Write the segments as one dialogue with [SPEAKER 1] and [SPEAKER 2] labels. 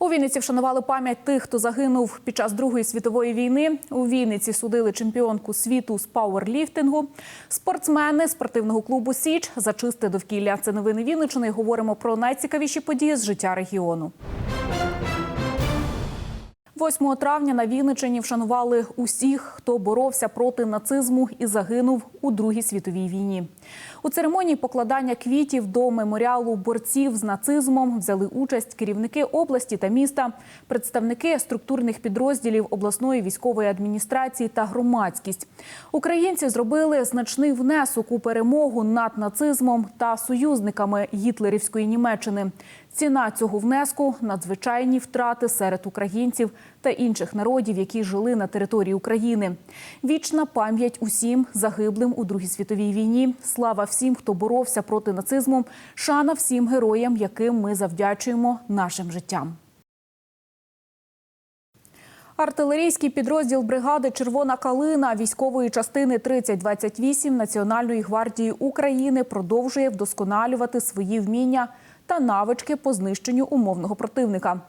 [SPEAKER 1] У Вінниці вшанували пам'ять тих, хто загинув під час Другої світової війни. У Вінниці судили чемпіонку світу з пауерліфтингу. Спортсмени спортивного клубу Січ за чисте довкілля. Це новини Вінничини. Говоримо про найцікавіші події з життя регіону. 8 травня на Вінничині вшанували усіх, хто боровся проти нацизму і загинув у Другій світовій війні. У церемонії покладання квітів до меморіалу борців з нацизмом взяли участь керівники області та міста, представники структурних підрозділів обласної військової адміністрації та громадськість. Українці зробили значний внесок у перемогу над нацизмом та союзниками гітлерівської Німеччини. Ціна цього внеску надзвичайні втрати серед українців та інших народів, які жили на території України. Вічна пам'ять усім загиблим у Другій світовій війні. Слава всім, хто боровся проти нацизму. Шана всім героям, яким ми завдячуємо нашим життям. Артилерійський підрозділ бригади Червона калина військової частини 3028 Національної гвардії України продовжує вдосконалювати свої вміння та навички по знищенню умовного противника.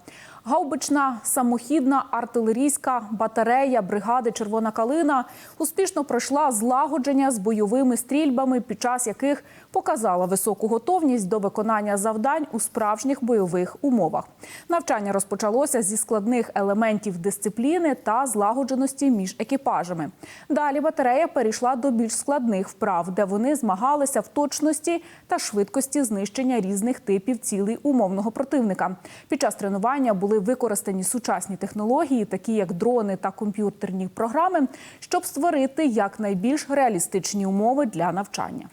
[SPEAKER 1] Гаубична самохідна артилерійська батарея бригади Червона калина успішно пройшла злагодження з бойовими стрільбами, під час яких показала високу готовність до виконання завдань у справжніх бойових умовах. Навчання розпочалося зі складних елементів дисципліни та злагодженості між екіпажами. Далі батарея перейшла до більш складних вправ, де вони змагалися в точності та швидкості знищення різних типів цілей умовного противника. Під час тренування були використані сучасні технології, такі як дрони та комп'ютерні програми, щоб створити якнайбільш реалістичні умови для навчання.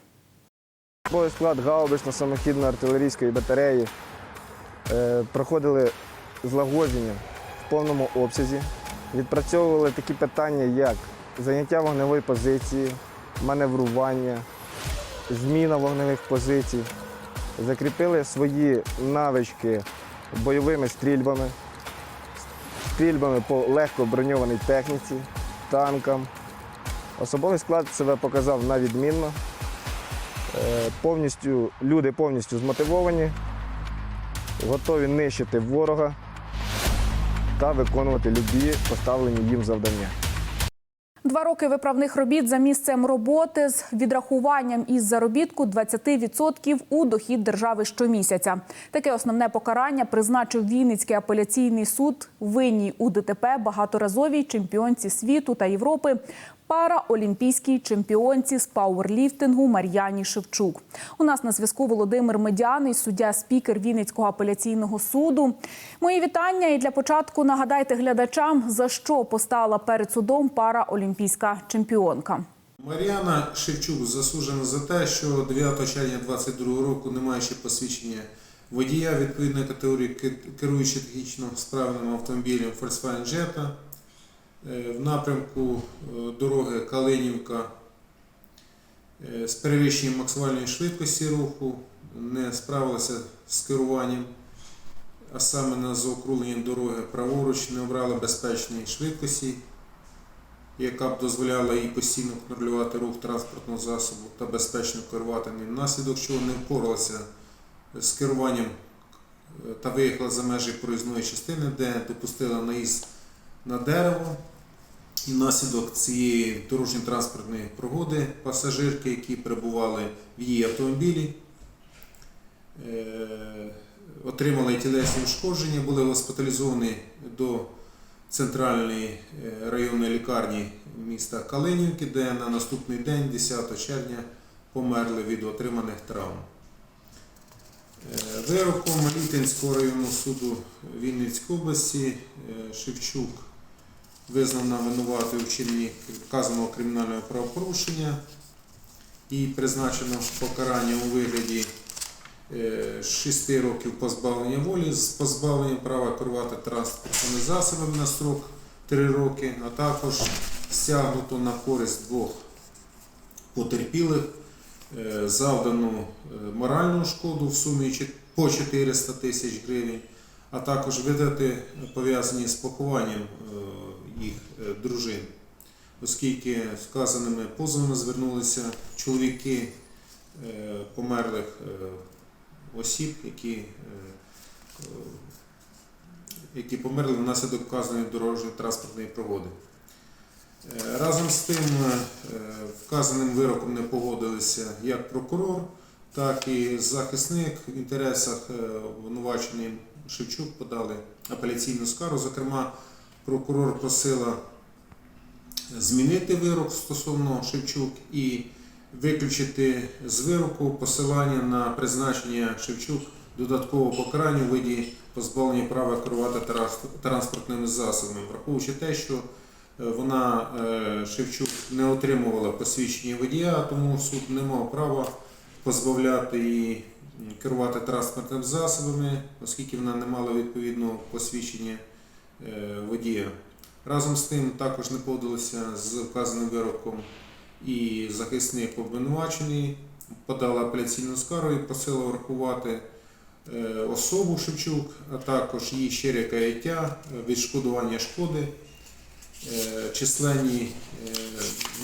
[SPEAKER 2] Склад гаубично-самохідної артилерійської батареї е, проходили злагодження в повному обсязі, відпрацьовували такі питання, як заняття вогневої позиції, маневрування, зміна вогневих позицій, закріпили свої навички бойовими стрільбами, стрільбами по легко броньованій техніці, танкам. Особовий склад себе показав на відмінно. Е, повністю, люди повністю змотивовані, готові нищити ворога та виконувати любі поставлені їм завдання.
[SPEAKER 1] Два роки виправних робіт за місцем роботи з відрахуванням із заробітку 20% у дохід держави щомісяця. Таке основне покарання призначив Вінницький апеляційний суд винній у ДТП багаторазовій чемпіонці світу та Європи. Параолімпійській чемпіонці з пауерліфтингу Мар'яні Шевчук. У нас на зв'язку Володимир Медяний, суддя-спікер Вінницького апеляційного суду. Мої вітання і для початку нагадайте глядачам, за що постала перед судом параолімпійська чемпіонка.
[SPEAKER 3] Мар'яна Шевчук засуджена за те, що 9 червня 2022 року, не маючи посвідчення водія відповідної категорії, керуючи технічно справним автомобілем Volkswagen Jetta, в напрямку е, дороги Калинівка е, з перевищенням максимальної швидкості руху не справилася з керуванням, а саме на заокругленні дороги праворуч не обрала безпечної швидкості яка б дозволяла їй постійно контролювати рух транспортного засобу та безпечно керувати ним, внаслідок чого не впоралася з керуванням е, та виїхала за межі проїзної частини, де допустила наїзд на дерево. Внаслідок цієї дорожньо-транспортної пригоди пасажирки, які перебували в її автомобілі, е, отримали тілесні ушкодження, були госпіталізовані до центральної е, районної лікарні міста Калинівки, де на наступний день, 10 червня, померли від отриманих травм. Е, Вироком Літинського районного суду Вінницької області Шевчук визнана винуватою у вчиненні вказаного кримінального правопорушення і призначено покарання у вигляді 6 років позбавлення волі з позбавленням права керувати транспортними засобами на строк 3 роки, а також стягнуто на користь двох потерпілих е, завдану е, моральну шкоду в сумі по 400 тисяч гривень, а також видати пов'язані з похованням е, їх е, дружин, оскільки вказаними позовами звернулися чоловіки е, померлих е, осіб, які, які померли внаслідок вказаної дорожньої транспортної пригоди. Разом з тим, вказаним вироком не погодилися як прокурор, так і захисник в інтересах обвинувачений Шевчук подали апеляційну скаргу. Зокрема, прокурор просила змінити вирок стосовно Шевчук і виключити з вироку посилання на призначення Шевчук додаткового покарання у виді позбавлення права керувати транспортними засобами, враховуючи те, що е, вона е, Шевчук не отримувала посвідчення водія, тому суд не мав права позбавляти її керувати транспортними засобами, оскільки вона не мала відповідного посвідчення водія. Разом з тим також не погодилися з вказаним вироком і захисник обвинувачений, подала апеляційну скаргу і просила врахувати е, особу Шевчук, а також її щире каяття, е, відшкодування шкоди, е, численні е,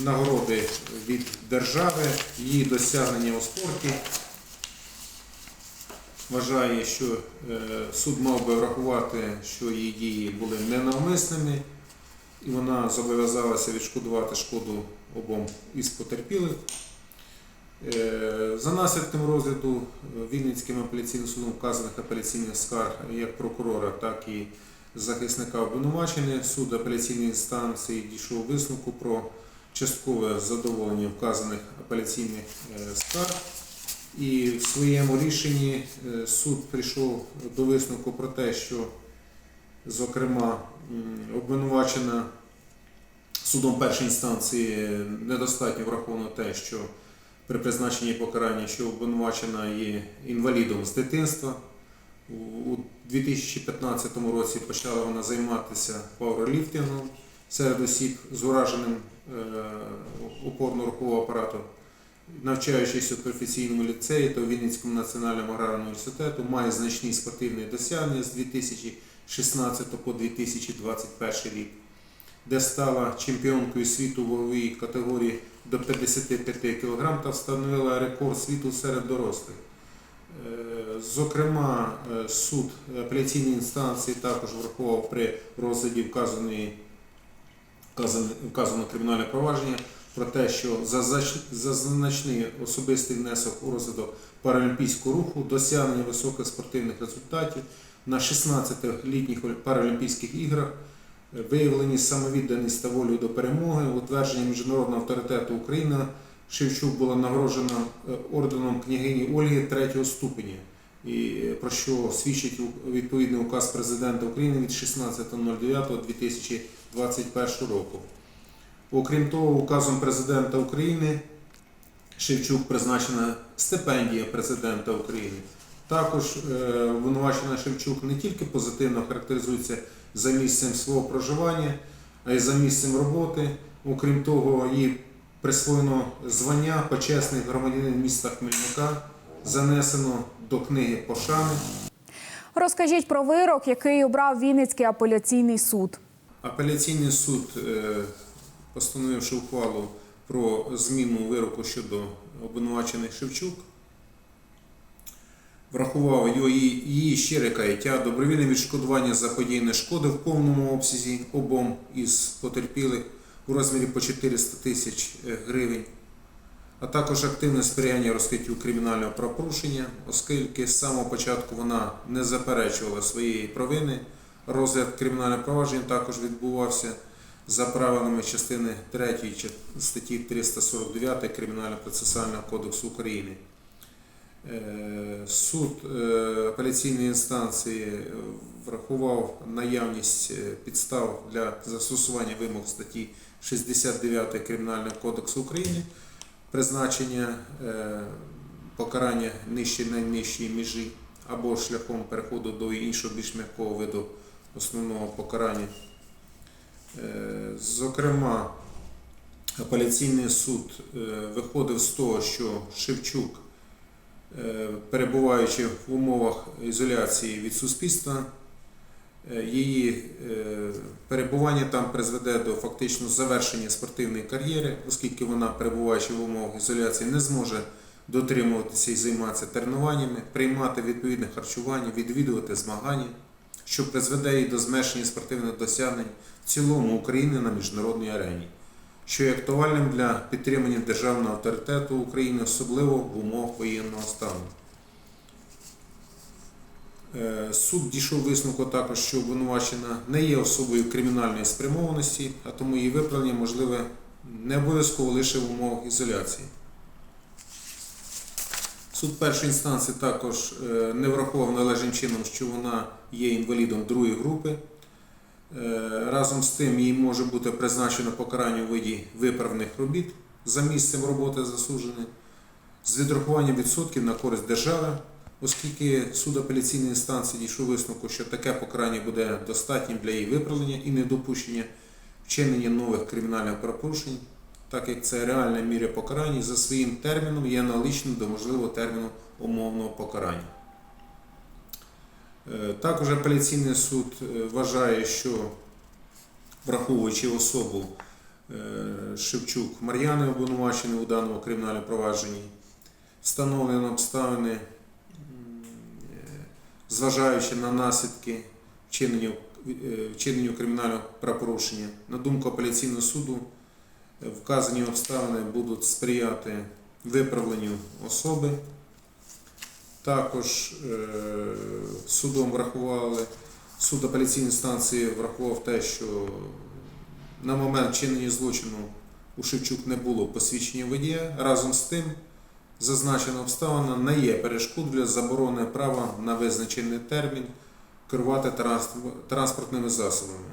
[SPEAKER 3] нагороди від держави, її досягнення у спорті. Вважає, що е, суд мав би врахувати, що її дії були ненавмисними, і вона зобов'язалася відшкодувати шкоду обом із потерпілих. Е, За наслідком розгляду е, Вінницьким апеляційним судом вказаних апеляційних скарг як прокурора, так і захисника обвинувачення, суд апеляційної інстанції дійшов висновку про часткове задоволення вказаних апеляційних скарг. І в своєму рішенні е, суд прийшов до висновку про те, що, зокрема, обвинувачена судом першої інстанції недостатньо враховано те, що при призначенні покарання, що обвинувачена є інвалідом з дитинства. У 2015 році почала вона займатися пауерліфтингом серед осіб з ураженим е, опорно-рухового апарату. Навчаючись у професійному ліцеї та у Вінницькому національному аграрному університету, має значні спортивні досягнення з 2016 по 2021 рік, де стала чемпіонкою світу ваговій категорії до 55 кг та встановила рекорд світу серед дорослих. Е, Зокрема, е, суд апеляційної інстанції також врахував при розгляді вказаної вказане- кримінальне провадження про те, що за, значний особистий внесок у розвиток паралімпійського руху, досягнення високих спортивних результатів на 16 літніх Паралімпійських іграх, е, виявлені самовідданість та волю до перемоги, утвердження міжнародного авторитету України. Шевчук була нагороджена е, орденом княгині Ольги третього ступеня, і е, про що свідчить відповідний указ президента України від 16.09.2021 року. Окрім того, указом президента України Шевчук призначена стипендія президента України. Також е, обвинувачена Шевчук не тільки позитивно характеризується за місцем свого проживання, а й за місцем роботи. Окрім того, їй присвоєно звання почесний громадянин міста Хмельника, занесено до книги пошани.
[SPEAKER 1] Розкажіть про вирок, який обрав Вінницький апеляційний суд.
[SPEAKER 3] Апеляційний суд, е, постановивши ухвалу про зміну вироку щодо обвинувачених Шевчук, врахував її, її щире каяття, добровільне відшкодування за заподіяної шкоди в повному обсязі обом із потерпілих у розмірі по 400 тисяч е, гривень, а також активне сприяння розкриттю кримінального правопорушення, оскільки з самого початку вона не заперечувала своєї провини. Розгляд кримінального провадження також відбувався за правилами частини 3 статті 349 Кримінально-процесуального кодексу України. Е, Суд е, апеляційної інстанції е, врахував наявність підстав для застосування вимог статті 69 Кримінального кодексу України, призначення покарання нижче найнижчої межі або шляхом переходу до іншого більш м'якого виду основного покарання. Е, Зокрема, апеляційний суд е, виходив з того, що Шевчук, е, перебуваючи в умовах ізоляції від суспільства, Її перебування там призведе до фактично завершення спортивної кар'єри, оскільки вона, перебуваючи в умовах ізоляції, не зможе дотримуватися і займатися тренуваннями, приймати відповідне харчування, відвідувати змагання, що призведе її до зменшення спортивних досягнень в цілому України на міжнародній арені, що є актуальним для підтримання державного авторитету України, особливо в умовах воєнного стану. Е, Суд дійшов висновку також, що обвинувачена не є особою кримінальної спрямованості, а тому її виправлення можливе не обов'язково лише в умовах ізоляції. Суд першої інстанції також е, не врахував належним чином, що вона є інвалідом другої групи. Е, Разом з тим їй може бути призначено покарання у виді виправних робіт за місцем роботи засудженої з відрахуванням відсотків на користь держави, оскільки суд апеляційної інстанції дійшов висновку, що таке покарання буде достатнім для її виправлення і недопущення вчинення нових кримінальних правопорушень, так як це реальна міра покарання за своїм терміном є аналогічним до можливого терміну умовного покарання. Е, Також апеляційний суд е, вважає, що враховуючи особу е, Шевчук Мар'яни, обвинуваченої у даному кримінальному провадженні, встановлено обставини, зважаючи на наслідки вчинення, вчиненню кримінального правопорушення. На думку апеляційного суду, вказані обставини будуть сприяти виправленню особи. Також е, судом врахували, суд апеляційної інстанції врахував те, що на момент вчинення злочину у Шевчук не було посвідчення водія. Разом з тим, зазначена обставина не є перешкодою для заборони права на визначений термін керувати транспортними засобами,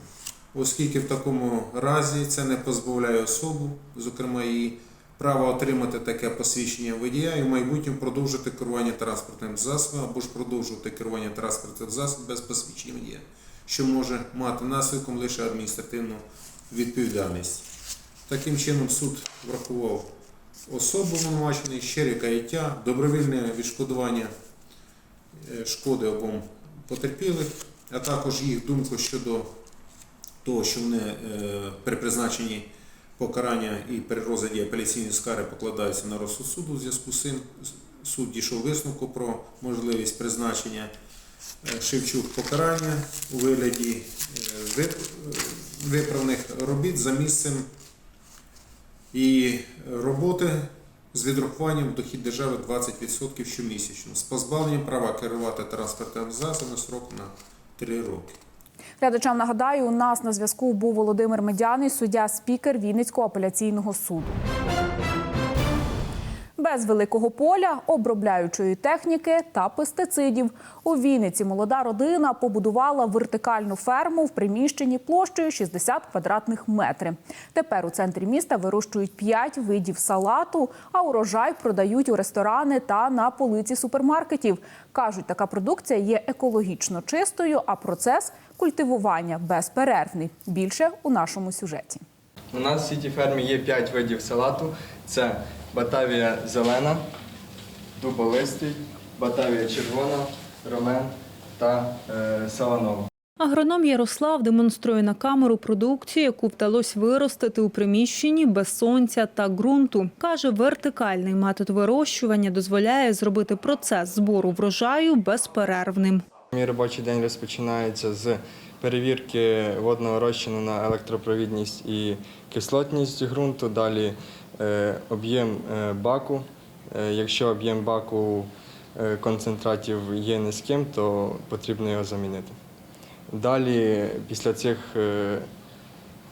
[SPEAKER 3] оскільки в такому разі це не позбавляє особу, зокрема її права отримати таке посвідчення водія і в майбутньому продовжити керування транспортним засобом або ж продовжувати керування транспортним засобом без посвідчення водія, що може мати наслідком лише адміністративну відповідальність. Таким чином суд врахував особу обвинуваченої, щире каяття, добровільне відшкодування е, шкоди обом потерпілих, а також їх думку щодо того, що вони е, при призначенні покарання і при розгляді апеляційної скари покладаються на розсуд суду. У зв'язку з цим суд дійшов висновку про можливість призначення е, Шевчук покарання у вигляді е, вип- виправних робіт за місцем і роботи з відрахуванням дохід держави 20% щомісячно, з позбавленням права керувати транспортним засобом на строк на 3 роки.
[SPEAKER 1] Глядачам нагадаю, у нас на зв'язку був Володимир Медяний, суддя спікер Вінницького апеляційного суду. Без великого поля, обробляючої техніки та пестицидів у Вінниці молода родина побудувала вертикальну ферму в приміщенні площею 60 квадратних метрів. Тепер у центрі міста вирощують 5 видів салату, а урожай продають у ресторани та на полиці супермаркетів. Кажуть, така продукція є екологічно чистою, а процес культивування безперервний. Більше у нашому сюжеті.
[SPEAKER 4] У нас в сіті фермі є 5 видів салату. Це батавія зелена, дуболистий, батавія червона, ромен та е, саланова.
[SPEAKER 5] Агроном Ярослав демонструє на камеру продукцію, яку вдалося виростити у приміщенні без сонця та ґрунту. Каже, вертикальний метод вирощування дозволяє зробити процес збору врожаю безперервним.
[SPEAKER 4] Мій робочий день розпочинається з перевірки водного розчину на електропровідність і кислотність ґрунту. Далі об'єм е, баку. Е, якщо об'єм баку е, концентратів є низьким, то потрібно його замінити. Далі, після цих е,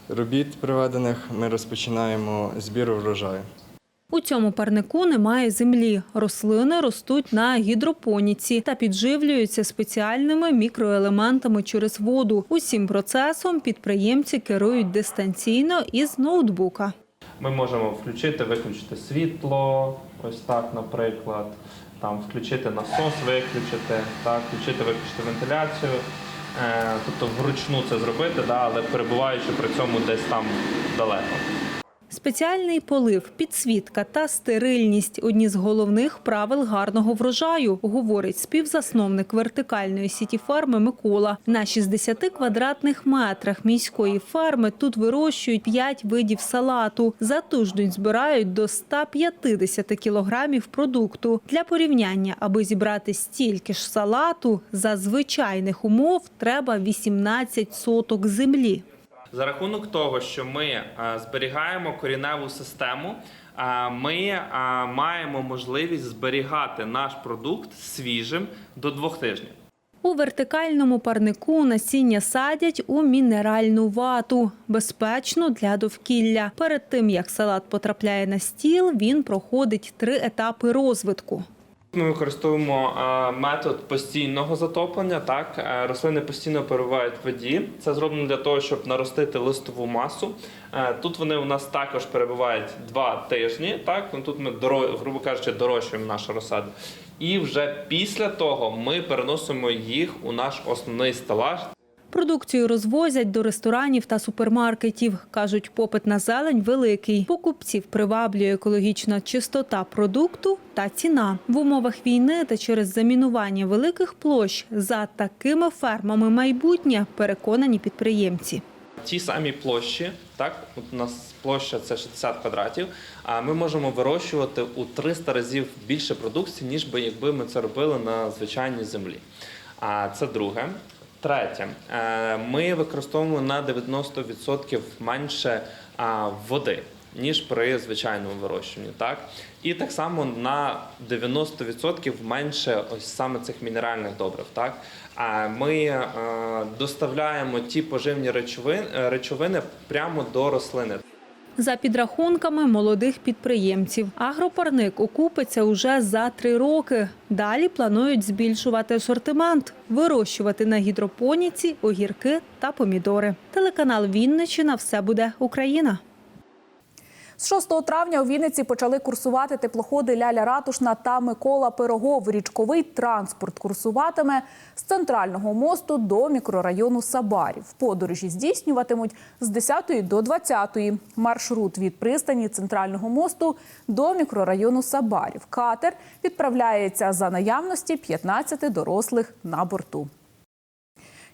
[SPEAKER 4] робіт проведених, ми розпочинаємо збір врожаю.
[SPEAKER 5] У цьому парнику немає землі. Рослини ростуть на гідропоніці та підживлюються спеціальними мікроелементами через воду. Усім процесом підприємці керують дистанційно із ноутбука.
[SPEAKER 6] Ми можемо включити, виключити світло, ось так, наприклад, там включити насос, виключити, так, включити, виключити вентиляцію. Е, тобто вручну це зробити, да, але перебуваючи при цьому десь там далеко.
[SPEAKER 5] Спеціальний полив, підсвітка та стерильність одні з головних правил гарного врожаю, говорить співзасновник вертикальної сіті ферми Микола. На 60 квадратних метрах міської ферми тут вирощують 5 видів салату. За тиждень збирають до 150 кілограмів продукту. Для порівняння, аби зібрати стільки ж салату, за звичайних умов треба 18 соток землі.
[SPEAKER 6] За рахунок того, що ми е, зберігаємо коріневу систему, е, ми е, маємо можливість зберігати наш продукт свіжим до двох тижнів.
[SPEAKER 5] У вертикальному парнику насіння садять у мінеральну вату, безпечно для довкілля. Перед тим як салат потрапляє на стіл, він проходить три етапи розвитку.
[SPEAKER 6] Ми використовуємо е, метод постійного затоплення. Так, Е, рослини постійно перебувають в воді. Це зроблено для того, щоб наростити листову масу. Е, Тут вони у нас також перебувають два тижні. Так, ну тут ми грубо кажучи, дорощуємо нашу розсаду. І вже після того ми переносимо їх у наш основний стелаж.
[SPEAKER 5] Продукцію розвозять до ресторанів та супермаркетів. Кажуть, попит на зелень великий. Покупців приваблює екологічна чистота продукту та ціна. В умовах війни та через замінування великих площ за такими фермами майбутнє, переконані підприємці.
[SPEAKER 6] Ті самі площі, так от у нас площа це 60 квадратів. А ми можемо вирощувати у 300 разів більше продукції, ніж би якби ми це робили на звичайній землі. А це друге. Третє, Е, ми використовуємо на 90% менше води. Ніж при звичайному вирощуванні, так і так само на 90% менше ось саме цих мінеральних добрив. Так ми е, доставляємо ті поживні речовини, речовини прямо до рослини.
[SPEAKER 5] За підрахунками молодих підприємців, агропарник окупиться уже за три роки. Далі планують збільшувати асортимент, вирощувати на гідропоніці огірки та помідори. Телеканал Вінничина все буде Україна.
[SPEAKER 1] З 6 травня у Вінниці почали курсувати теплоходи Ляля Ратушна та Микола Пирогов. Річковий транспорт курсуватиме з центрального мосту до мікрорайону Сабарів. Подорожі здійснюватимуть з 10 до 20. Маршрут від пристані центрального мосту до мікрорайону Сабарів. Катер відправляється за наявності 15 дорослих на борту.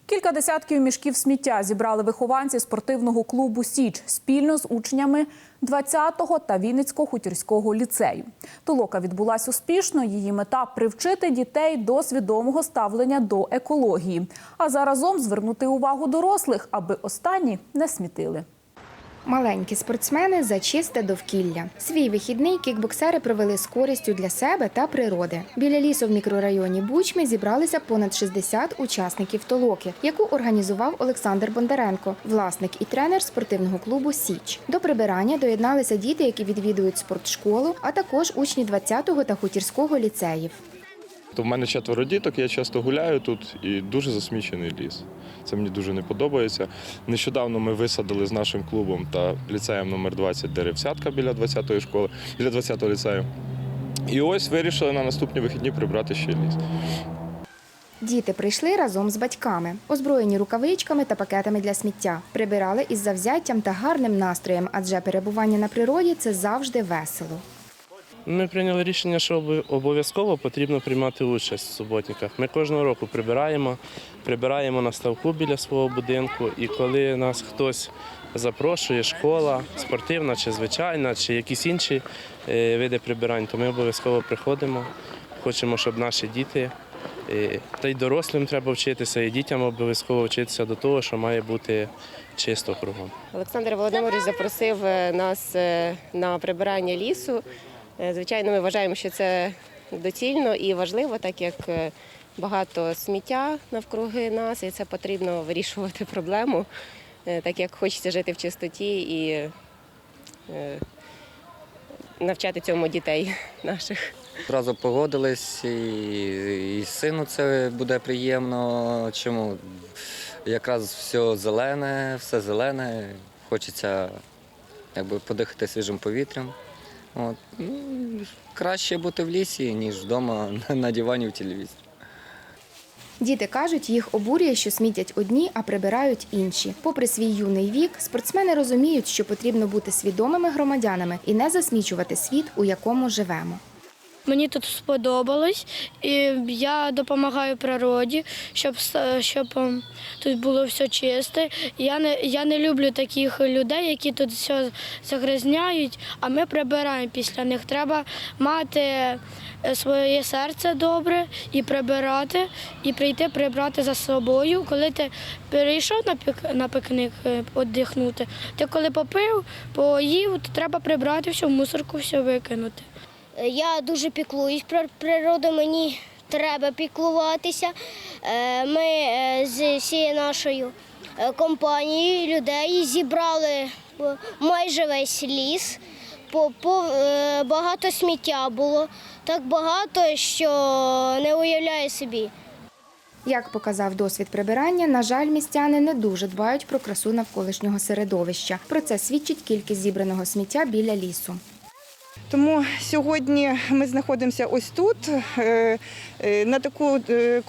[SPEAKER 1] Кілька десятків мішків сміття зібрали вихованці спортивного клубу Січ спільно з учнями 20-го та Вінницького хутірського ліцею. Толока відбулася успішно. Її мета привчити дітей до свідомого ставлення до екології, а заразом звернути увагу дорослих, аби останні не смітили.
[SPEAKER 7] Маленькі спортсмени за чисте довкілля. Свій вихідний кікбоксери провели з користю для себе та природи. Біля лісу в мікрорайоні Бучми зібралися понад 60 учасників толоки, яку організував Олександр Бондаренко, власник і тренер спортивного клубу Січ. До прибирання доєдналися діти, які відвідують спортшколу, а також учні 20-го та хутірського ліцеїв.
[SPEAKER 8] То в мене четверо діток, я часто гуляю тут і дуже засмічений ліс. Це мені дуже не подобається. Нещодавно ми висадили з нашим клубом та ліцеєм номер 20 деревцятка біля 20-ї школи, біля 20-го ліцею. І ось вирішили на наступні вихідні прибрати ще ліс.
[SPEAKER 7] Діти прийшли разом з батьками, озброєні рукавичками та пакетами для сміття. Прибирали із завзяттям та гарним настроєм, адже перебування на природі це завжди весело.
[SPEAKER 9] Ми прийняли рішення, що обов'язково потрібно приймати участь в суботниках. Ми кожного року прибираємо, прибираємо на ставку біля свого будинку. І коли нас хтось запрошує, школа, спортивна чи звичайна, чи якісь інші е, види прибирань, то ми обов'язково приходимо. Хочемо, щоб наші діти, е, та й дорослим треба вчитися, і дітям обов'язково вчитися до того, що має бути чисто кругом.
[SPEAKER 10] Олександр Володимирович запросив е, нас на прибирання лісу. Е, Звичайно, ми вважаємо, що це доцільно і важливо, так як е, багато сміття навкруги нас, і це потрібно вирішувати проблему, е, так як хочеться жити в чистоті і навчати цьому дітей наших.
[SPEAKER 11] Одразу погодились, і, і сину це буде приємно. Чому? Якраз все зелене, все зелене, хочеться якби, подихати свіжим повітрям. От. Ну, краще бути в лісі, ніж вдома на, дивані в телевізорі.
[SPEAKER 7] Діти кажуть, їх обурює, що смітять одні, а прибирають інші. Попри свій юний вік, спортсмени розуміють, що потрібно бути свідомими громадянами і не засмічувати світ, у якому живемо.
[SPEAKER 12] Мені тут сподобалось, і я допомагаю природі, щоб, щоб ем, тут було все чисте. Я не, я не люблю таких людей, які тут все загрязняють, а ми прибираємо після них. Треба мати е, своє серце добре і прибирати, і прийти прибрати за собою. Коли ти перейшов на, пік, на пікник е, віддихнути, ти коли попив, поїв, то треба прибрати все, в мусорку все викинути.
[SPEAKER 13] Я дуже піклуюсь про природу, мені треба піклуватися. Е, Ми е, з всією нашою е, компанією людей зібрали е, майже весь ліс. По, е, багато сміття було, так багато, що не уявляю собі.
[SPEAKER 7] Як показав досвід прибирання, на жаль, містяни не дуже дбають про красу навколишнього середовища. Про це свідчить кількість зібраного сміття біля лісу.
[SPEAKER 14] Тому сьогодні ми знаходимося ось тут е, е, на таку е,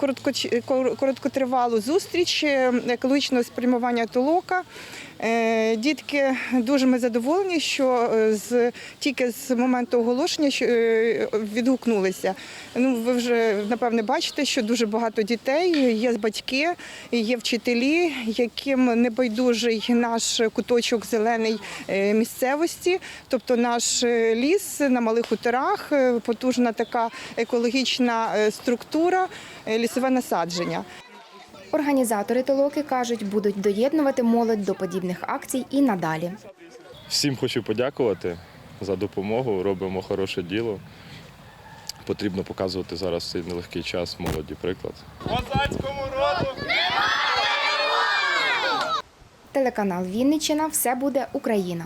[SPEAKER 14] короткотривалу зустріч екологічного спрямування толока. Е, Дітки дуже ми задоволені, що е, з тільки з моменту оголошення е, відгукнулися. Ну, ви вже напевне бачите, що дуже багато дітей, є батьки, є вчителі, яким небайдужий наш куточок зелений е, місцевості, тобто наш ліс на малих хуторах, потужна така екологічна структура, лісове насадження.
[SPEAKER 7] Організатори толоки кажуть, будуть доєднувати молодь до подібних акцій і надалі.
[SPEAKER 8] Всім хочу подякувати за допомогу. Робимо хороше діло. Потрібно показувати зараз цей нелегкий час молоді приклад.
[SPEAKER 7] Козацькому роду Телеканал Вінниччина все буде Україна.